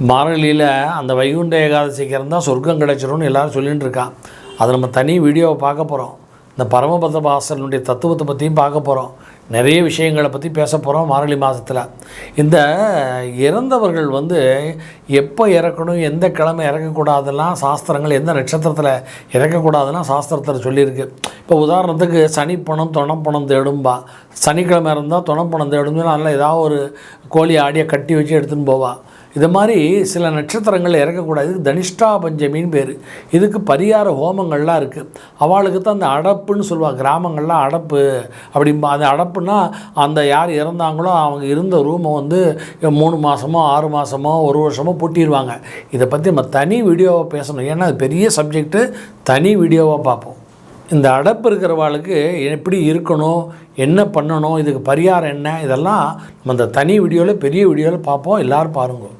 மாரளியில் அந்த வைகுண்ட ஏகாதசிக்கு இருந்தால் சொர்க்கம் கிடைச்சிரும்னு எல்லாரும் சொல்லிகிட்டு இருக்கான் அதை நம்ம தனி வீடியோவை பார்க்க போகிறோம் இந்த பரமபத பாசனுடைய தத்துவத்தை பற்றியும் பார்க்க போகிறோம் நிறைய விஷயங்களை பற்றி பேச போகிறோம் மார்கழி மாதத்தில் இந்த இறந்தவர்கள் வந்து எப்போ இறக்கணும் எந்த கிழமை இறக்கக்கூடாதெல்லாம் சாஸ்திரங்கள் எந்த நட்சத்திரத்தில் இறக்கக்கூடாதுலாம் சாஸ்திரத்தில் சொல்லியிருக்கு. இப்போ உதாரணத்துக்கு சனிப்பணம் துணப்பணம் தேடும்பா. சனிக்கிழமை இருந்தால் துணப்பணம் தேடும்னு நல்லா ஏதாவது ஒரு கோழி ஆடியை கட்டி வச்சு எடுத்துன்னு போவா. இது மாதிரி சில நட்சத்திரங்கள் இறக்கக்கூடாது இதுக்கு தனிஷ்டா பஞ்சமின்னு பேர். இதுக்கு பரிகார ஹோமங்கள்லாம் இருக்குது அவளுக்கு தான் அந்த அடப்புன்னு சொல்லுவாள் கிராமங்கள்லாம் அடப்பு அப்படிம்பா. அந்த அடப்புனா அந்த யார் இறந்தாங்களோ அவங்க இருந்த ரூமை வந்து மூணு மாதமோ ஆறு மாதமோ ஒரு வருஷமோ பூட்டிடுவாங்க இதை பற்றி நம்ம தனி வீடியோவை பேசணும். ஏன்னா அது பெரிய சப்ஜெக்ட்டு. தனி வீடியோவாக பார்ப்போம். இந்த அடப்பு இருக்கிறவாளுக்கு எப்படி இருக்கணும்? என்ன பண்ணணும்? இதுக்கு பரிகாரம் என்ன? இதெல்லாம் நம்ம அந்த தனி வீடியோவில் பெரிய வீடியோவில் பார்ப்போம். எல்லோரும் பாருங்கள்